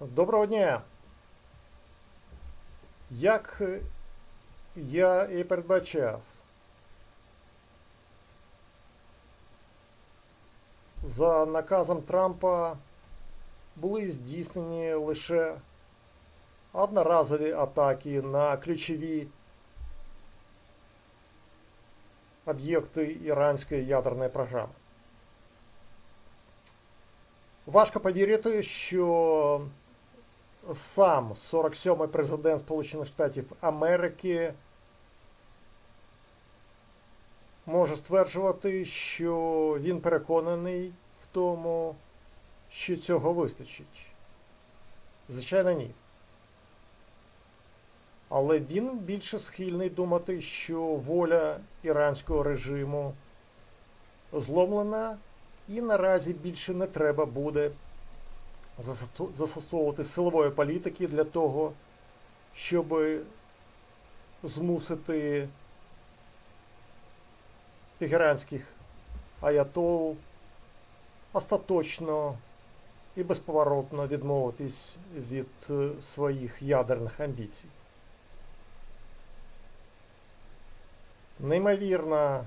Доброго дня. Як е, я і передбачав, за наказом Трампа були здійснені лише одноразові атаки на ключові об'єкти іранської ядерної програми. Важко повірити, що сам 47-й президент Сполучених Штатів Америки може стверджувати, що він переконаний в тому, що цього вистачить. Звичайно, ні. Але він більше схильний думати, що воля іранського режиму зломлена і наразі більше не треба буде застосовувати силової політики для того, щоб змусити тегеранських аятол остаточно і безповоротно відмовитись від е, своїх ядерних амбіцій. Неймовірна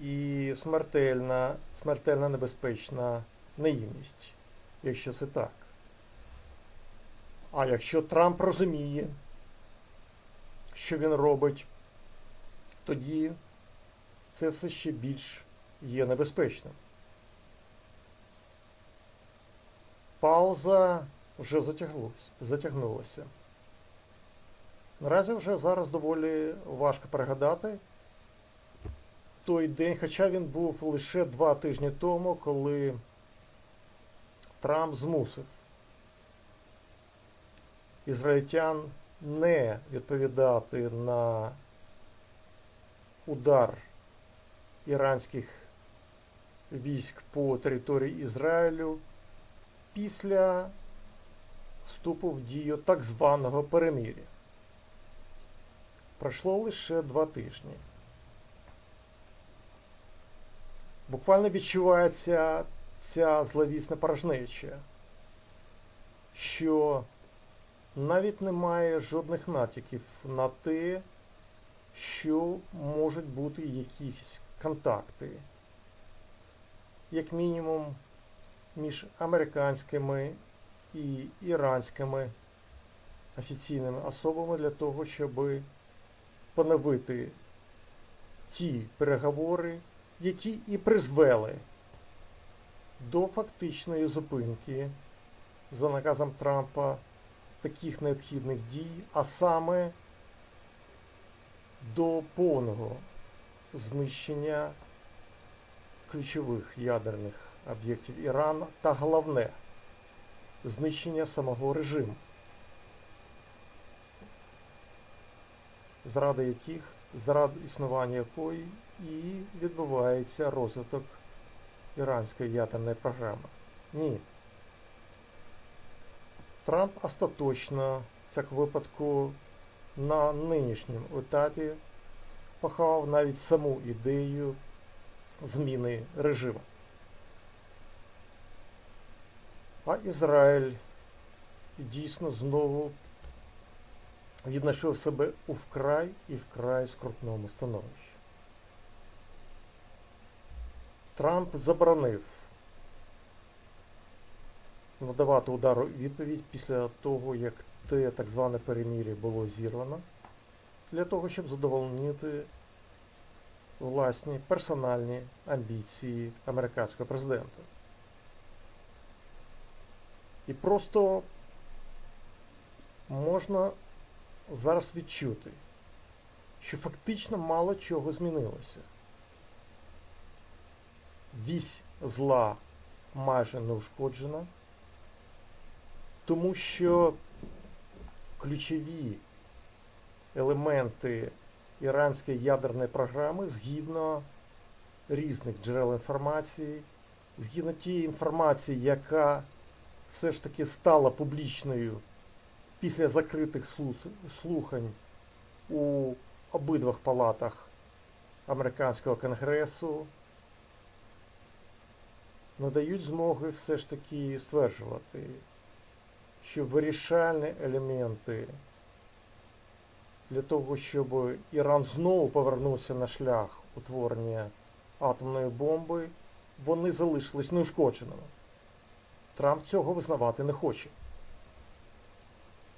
і смертельна, смертельно небезпечна наївність, якщо це так. А якщо Трамп розуміє, що він робить, тоді це все ще більш є небезпечним. Пауза вже затягнулася. Наразі вже зараз доволі важко пригадати той день, хоча він був лише два тижні тому, коли Трамп змусив ізраїльтян не відповідати на удар іранських військ по території Ізраїлю після вступу в дію так званого перемир'я. Пройшло лише два тижні. Буквально відчувається ця зловісна порожнеча, що навіть немає жодних натяків на те, що можуть бути якісь контакти, як мінімум між американськими і іранськими офіційними особами для того, щоб поновити ті переговори, які і призвели до фактичної зупинки за наказом Трампа таких необхідних дій, а саме до повного знищення ключових ядерних об'єктів Ірану та головне знищення самого режиму, заради яких, заради існування якої і відбувається розвиток іранської ядерної програми. Ні. Трамп остаточно, цьому випадку, на нинішньому етапі поховав навіть саму ідею зміни режиму. А Ізраїль дійсно знову віднайшов себе у вкрай і вкрай скрутному становищі. Трамп заборонив надавати удару відповідь після того, як те так зване перемір'я було зірвано, для того, щоб задовольнити власні персональні амбіції американського президента. І просто можна зараз відчути, що фактично мало чого змінилося. Вісь зла майже не ушкоджена, тому що ключові елементи іранської ядерної програми згідно різних джерел інформації, згідно тієї інформації, яка все ж таки стала публічною після закритих слухань у обидвох палатах американського конгресу, надають змоги все ж таки стверджувати, що вирішальні елементи для того, щоб Іран знову повернувся на шлях утворення атомної бомби, вони залишились неушкодженими. Трамп цього визнавати не хоче.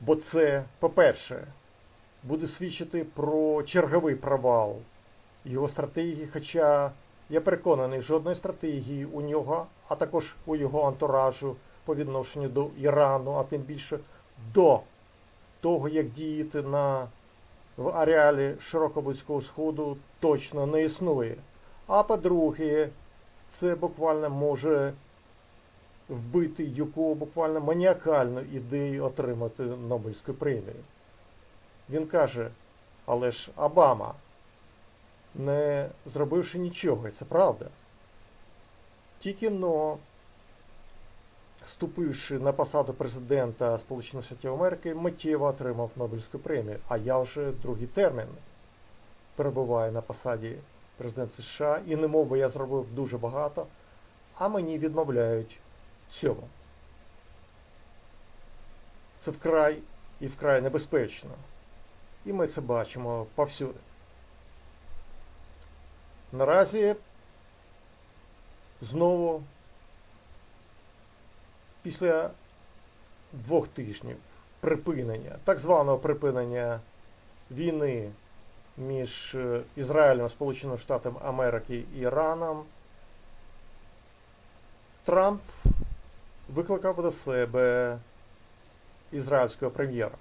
Бо це, по-перше, буде свідчити про черговий провал його стратегії, хоча я переконаний, жодної стратегії у нього, а також у його антуражу по відношенню до Ірану, а тим більше до того, як діяти на в ареалі Широкого Близького Сходу точно не існує. А по-друге, це буквально може вбити його буквально маніакальну ідею отримати Нобелівську премію. Він каже, але ж Обама, не зробивши нічого, і це правда. Тільки но, вступивши на посаду президента Сполучених Штатів Америки, миттєво отримав Нобелівську премію. А я вже другий термін перебуваю на посаді президента США і не мов би я зробив дуже багато, а мені відмовляють в цьому. Це вкрай і вкрай небезпечно. І ми це бачимо повсюди. Наразі знову після двох тижнів припинення, так званого припинення війни між е, Ізраїлем, Сполученими Штатами Америки і Іраном, Трамп викликав до себе ізраїльського прем'єра.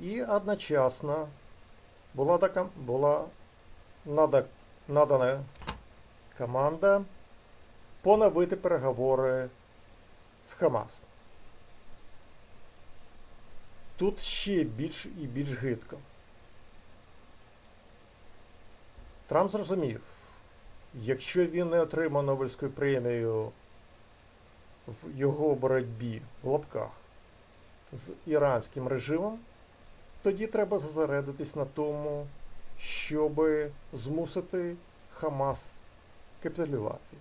І одночасно була, була надана команда поновити переговори з Хамасом. Тут ще більш і більш гидко. Трамп зрозумів, якщо він не отримав Нобелівську премію в його боротьбі в лапках з іранським режимом, тоді треба зосередитись на тому, щоб змусити Хамас капітулювати.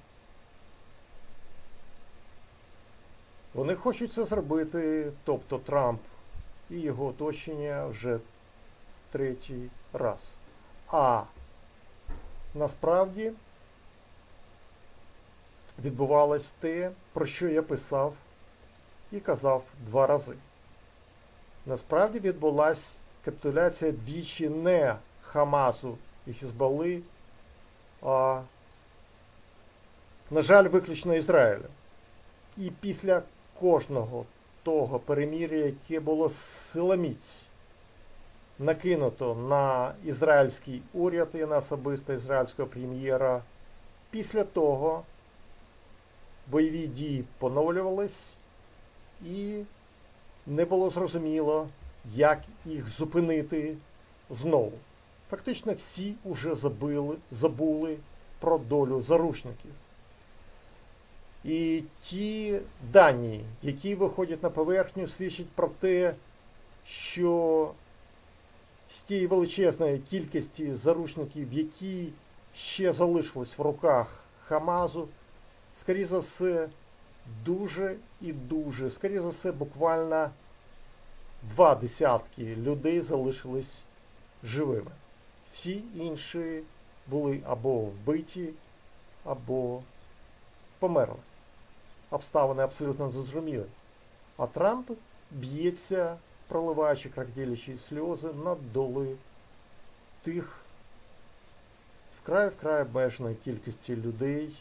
Вони хочуть це зробити, тобто Трамп і його оточення вже третій раз. А насправді відбувалось те, про що я писав і казав два рази. Насправді відбулася капітуляція двічі не Хамасу і Хізбалли, а, на жаль, виключно Ізраїлю. І після кожного того перемір'я, яке було силоміць накинуто на ізраїльський уряд і на особисто ізраїльського прем'єра, після того бойові дії поновлювались і не було зрозуміло, як їх зупинити знову. Фактично всі уже забили, забули про долю заручників. І ті дані, які виходять на поверхню, свідчать про те, що з тієї величезної кількості заручників, які ще залишились в руках Хамазу, скоріше за все, дуже і дуже, скоріше за все, буквально два десятки людей залишились живими. Всі інші були або вбиті, або померли. Обставини абсолютно зрозуміли. А Трамп б'ється, проливаючи крокодилячі сльози над долею тих вкрай вкрай обмеженої кількості людей,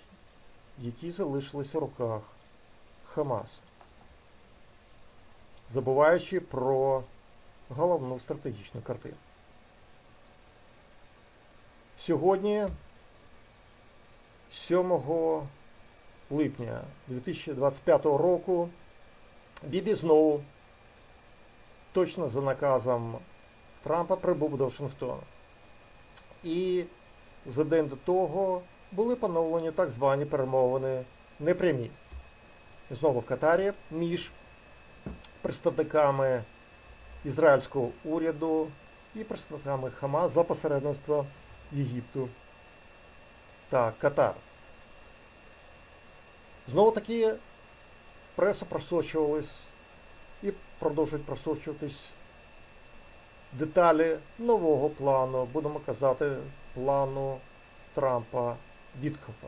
які залишились у руках Хамасу, забуваючи про головну стратегічну картину. Сьогодні, 7 липня 2025 року, Бібі знову, точно за наказом Трампа, прибув до Вашингтона. І за день до того були поновлені так звані перемовини непрямі. Знову в Катарі між представниками ізраїльського уряду і представниками Хамас за посередництва Єгипту та Катар. Знову таки пресу просочувались і продовжують просочуватись деталі нового плану, будемо казати, плану Трампа Віткофа.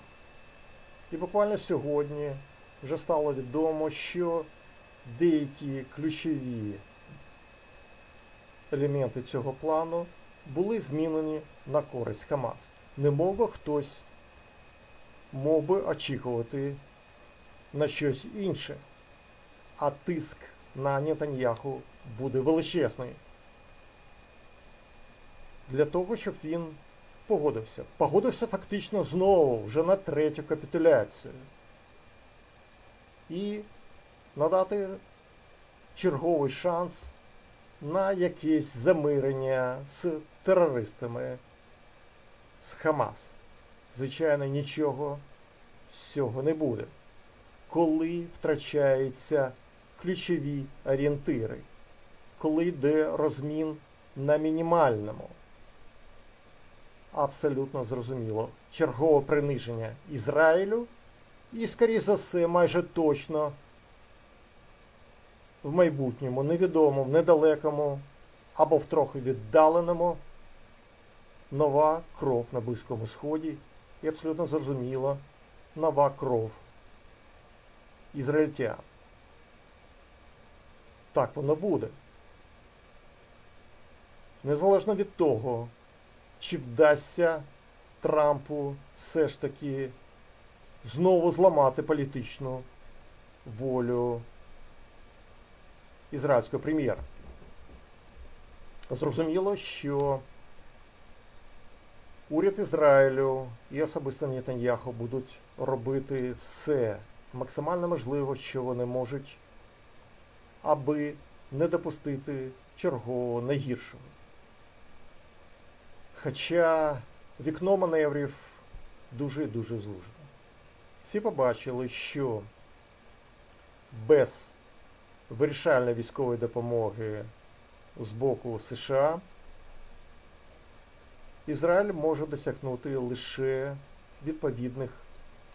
І буквально сьогодні вже стало відомо, що деякі ключові елементи цього плану були змінені на користь Хамас. Не мов би хтось мог би очікувати на щось інше, а тиск на Нетаньяху буде величезний. Для того, щоб він погодився. Погодився фактично знову вже на третю капітуляцію. І надати черговий шанс на якесь замирення з терористами з Хамас. Звичайно, нічого з цього не буде. Коли втрачаються ключові орієнтири, коли йде розмін на мінімальному, абсолютно зрозуміло, чергове приниження Ізраїлю і, скоріше за все, майже точно в майбутньому, невідомому, недалекому або в трохи віддаленому нова кров на Близькому Сході. І абсолютно зрозуміло нова кров ізраїльтян. Так воно буде. Незалежно від того, чи вдасться Трампу все ж таки знову зламати політичну волю ізраїльського прем'єра. Зрозуміло, що уряд Ізраїлю і особисто Нетаньяху будуть робити все максимально можливо, що вони можуть, аби не допустити чергового найгіршого. Хоча вікно маневрів дуже дуже звужено. Всі побачили, що без вирішальної військової допомоги з боку США Ізраїль може досягнути лише відповідних,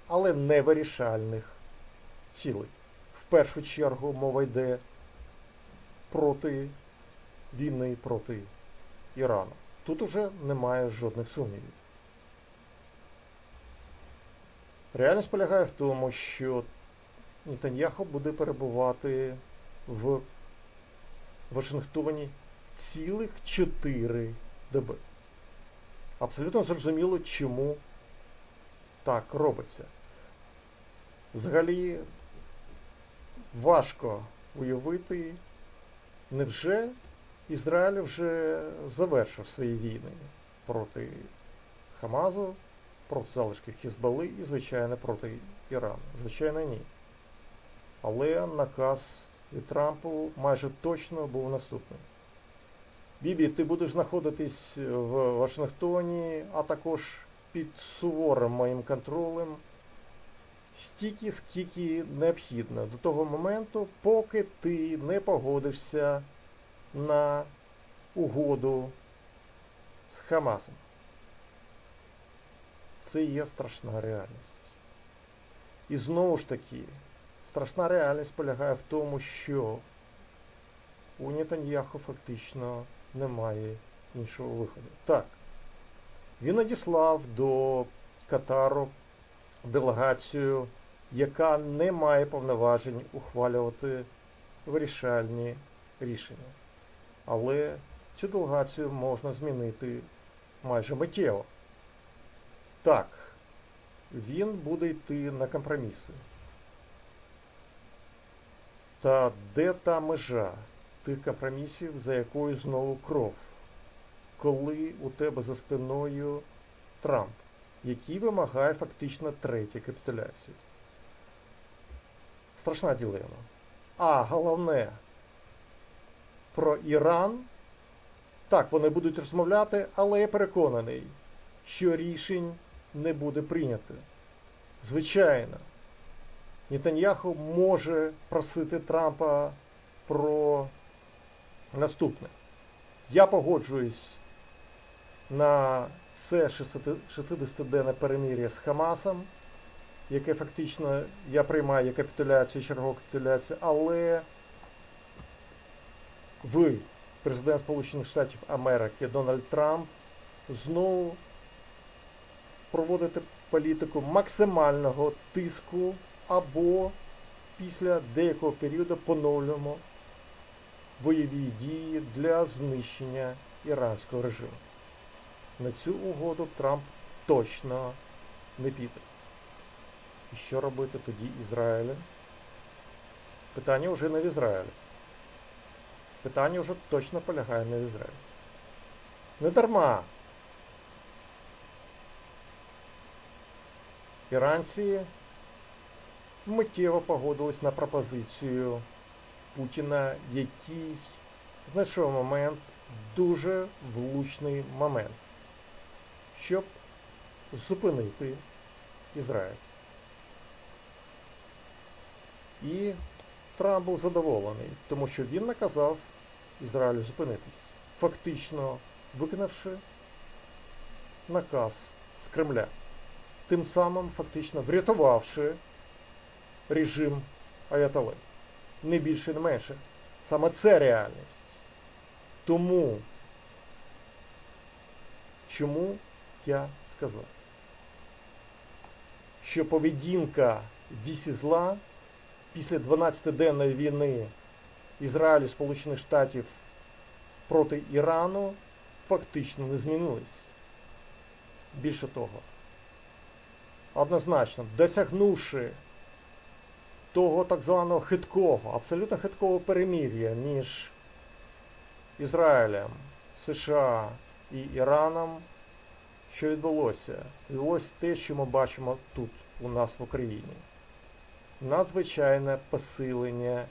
але не вирішальних цілей. В першу чергу мова йде проти війни проти Ірану. Тут уже немає жодних сумнівів. Реальність полягає в тому, що Нетаньяху буде перебувати в Вашингтоні цілих 4 доби. Абсолютно зрозуміло, чому так робиться. Взагалі важко уявити, невже Ізраїль вже завершив свої війни проти Хамазу, проти залишків Хізбали і, звичайно, проти Ірану. Звичайно, ні. Але наказ від Трампу майже точно був наступний. Бібі, ти будеш знаходитись в Вашингтоні, а також під суворим моїм контролем стільки, скільки необхідно до того моменту, поки ти не погодишся на угоду з Хамасом. Це є страшна реальність. І знову ж таки, страшна реальність полягає в тому, що у Нетаньяху фактично немає іншого виходу. Так, він надіслав до Катару делегацію, яка не має повноважень ухвалювати вирішальні рішення. Але цю делегацію можна змінити майже миттєво. Так, він буде йти на компроміси. Та де та межа тих компромісів, за якою знову кров? Коли у тебе за спиною Трамп, який вимагає фактично третю капітуляцію? Страшна ділема. А головне, про Іран. Так, вони будуть розмовляти, але я переконаний, що рішень не буде прийнято. Звичайно, Нетаньяху може просити Трампа про наступне. Я погоджуюсь на це 60-денне перемир'я з Хамасом, яке фактично я приймаю як капітуляцію, чергову капітуляцію, але ви, президент Сполучених Штатів Америки Дональд Трамп, знову проводите політику максимального тиску або після деякого періоду поновлюємо бойові дії для знищення іранського режиму. На цю угоду Трамп точно не піде. І що робити тоді Ізраїлем? Питання вже не в Ізраїлі. Питання вже точно полягає не в Ізраїлі. Не дарма. Іранці миттєво погодились на пропозицію Путіна, який знайшов момент, дуже влучний момент, щоб зупинити Ізраїль. І Трамп був задоволений, тому що він наказав Ізраїлю зупинитись, фактично виконавши наказ з Кремля, тим самим фактично врятувавши режим Аятолли. Не більше, не менше. Саме це реальність. Тому, чому я сказав, що поведінка вісі зла після 12-денної війни Ізраїлю Сполучених Штатів проти Ірану фактично не змінились. Більше того, однозначно, досягнувши того так званого хиткого, абсолютно хиткого перемір'я між Ізраїлем, США і Іраном, що відбулося? Відбулося те, що ми бачимо тут, у нас в Україні. Надзвичайне посилення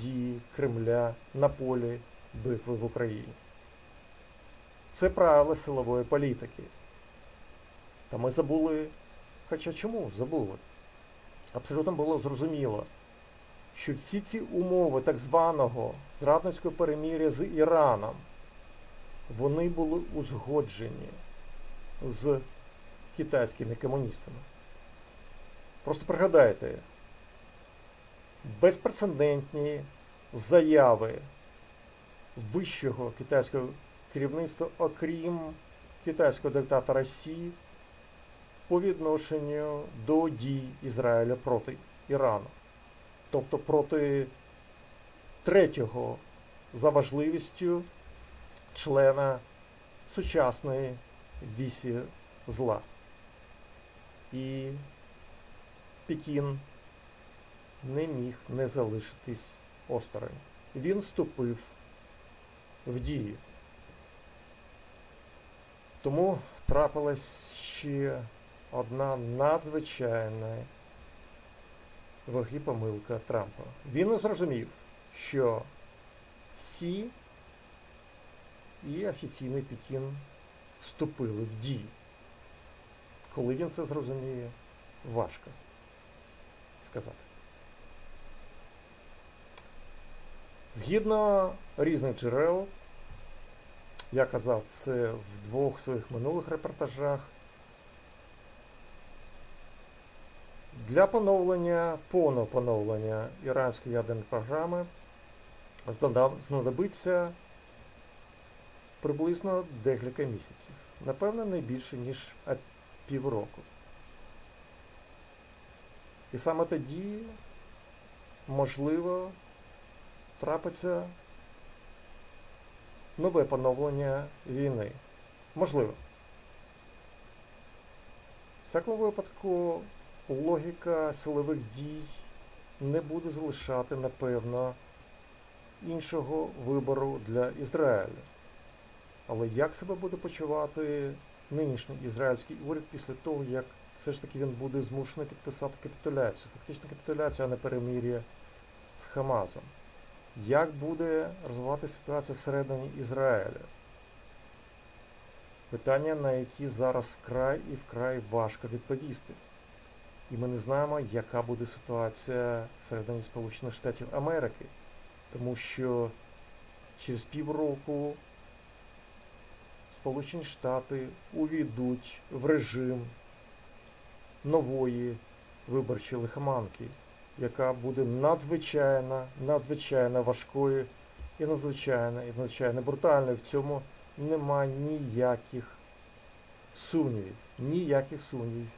дії Кремля на полі битви в Україні. Це правила силової політики. Та ми забули, хоча чому забули? Абсолютно було зрозуміло, що всі ці умови так званого зрадницького перемір'я з Іраном, вони були узгоджені з китайськими комуністами. Просто пригадайте, безпрецедентні заяви вищого китайського керівництва, окрім китайського диктатора Сі, по відношенню до дій Ізраїля проти Ірану. Тобто проти третього за важливістю члена сучасної вісі зла. І Пекін не міг не залишитись осторонь. Він вступив в дію. Тому трапилась ще одна надзвичайна ваги помилка Трампа. Він зрозумів, що Сі і офіційний Пекін вступили в дію. Коли він це зрозуміє, важко сказати. Згідно різних джерел, я казав це в двох своїх минулих репортажах, для поновлення, повного поновлення іранської ядерної програми знадобиться приблизно декілька місяців. Напевно, не більше, ніж півроку. І саме тоді, можливо, трапиться нове поновлення війни. Можливо. В всякому випадку, логіка силових дій не буде залишати, напевно, іншого вибору для Ізраїля. Але як себе буде почувати нинішній ізраїльський уряд після того, як все ж таки він буде змушений підписати капітуляцію, фактично капітуляцію, а не перемир'я з Хамасом? Як буде розвиватися ситуація всередині Ізраїля? Питання, на які зараз вкрай і вкрай важко відповісти. І ми не знаємо, яка буде ситуація всередині Сполучених Штатів Америки. Тому що через півроку Сполучені Штати увійдуть в режим нової виборчої лихоманки, яка буде надзвичайно, надзвичайно важкою і надзвичайно, і надзвичайно брутальною. В цьому нема ніяких сумнівів. Ніяких сумнівів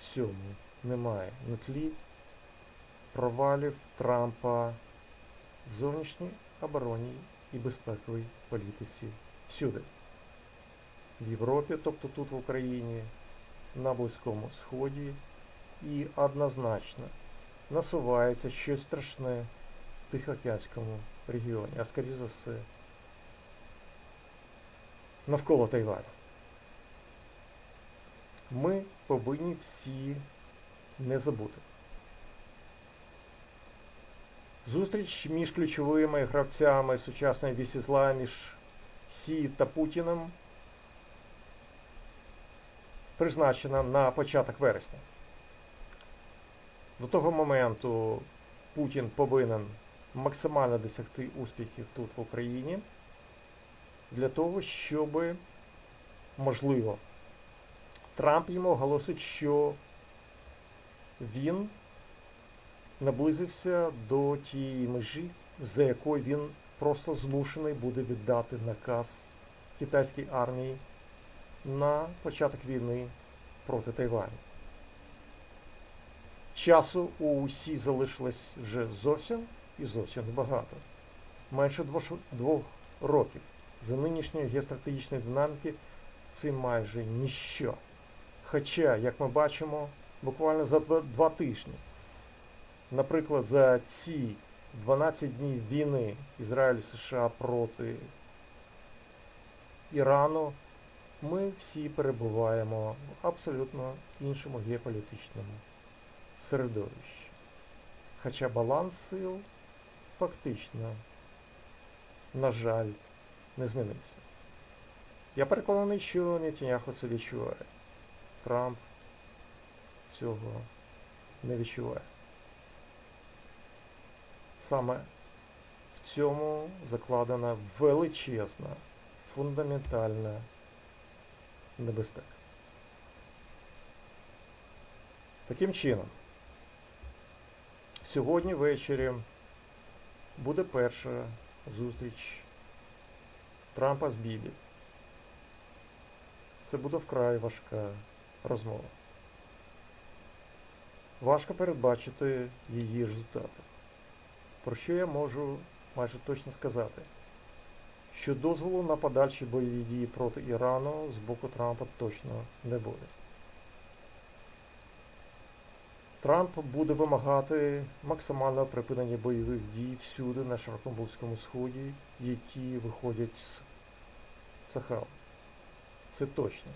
в цьому немає. На тлі провалів Трампа в зовнішній оборонній і безпековій політиці всюди. В Європі, тобто тут в Україні, на Близькому Сході і однозначно насувається щось страшне в Тихоокеанському регіоні, а скоріше за все навколо Тайваню. Ми повинні всі не забути. Зустріч між ключовими гравцями сучасної вісізла між Сі та Путіним призначена на початок вересня. До того моменту Путін повинен максимально досягти успіхів тут в Україні для того, щоб, можливо, Трамп йому оголосить, що він наблизився до тієї межі, за якою він просто змушений буде віддати наказ китайській армії на початок війни проти Тайваню. Часу у Сі залишилось вже зовсім і зовсім небагато. Менше двох років. За нинішньої геостратегічної динаміки це майже ніщо. Хоча, як ми бачимо, буквально за два, два тижні, наприклад, за ці 12 днів війни Ізраїль США проти Ірану, ми всі перебуваємо в абсолютно іншому геополітичному середовищі. Хоча баланс сил фактично, на жаль, не змінився. Я переконаний, що Нетаньяху це відчуває. Трамп цього не відчуває. Саме в цьому закладена величезна, фундаментальна небезпека. Таким чином, сьогодні ввечері буде перша зустріч Трампа з Бібі. Це буде вкрай важка розмова. Важко передбачити її результати. Про що я можу майже точно сказати? Що дозволу на подальші бойові дії проти Ірану з боку Трампа точно не буде. Трамп буде вимагати максимального припинення бойових дій всюди на Широкоморському Сході, які виходять з Сахал. Це точно.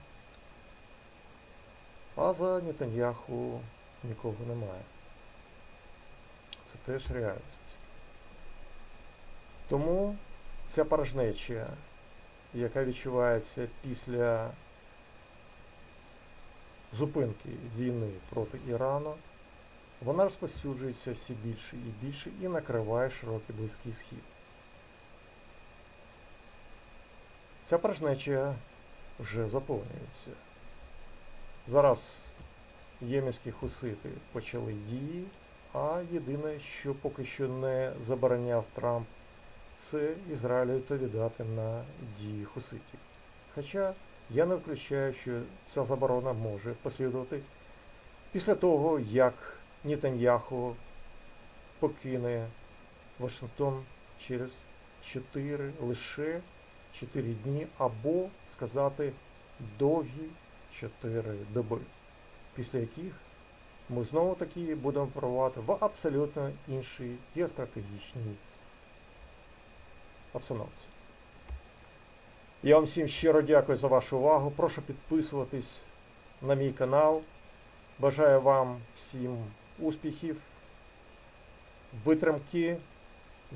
А за Нетаньяху нікого немає. Це теж реальність. Тому ця порожнеча, яка відчувається після зупинки війни проти Ірану, вона розповсюджується все більше і більше і накриває широкий Близький Схід. Ця порожнеча вже заповнюється. Зараз єменські хусити почали дії, а єдине, що поки що не забороняв Трамп, це Ізраїлю відповідати на дії хуситів. Хоча я не виключаю, що ця заборона може послідувати після того, як Нетаньяху покине Вашингтон через 4, лише 4 дні, або сказати довгі 4 доби, після яких ми знову таки будемо перебувати в абсолютно іншій геостратегічній обстановці. Я вам всім щиро дякую за вашу увагу. Прошу підписуватись на мій канал. Бажаю вам всім успіхів, витримки,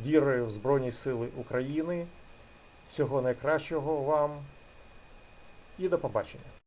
віри в Збройні Сили України. Всього найкращого вам і до побачення.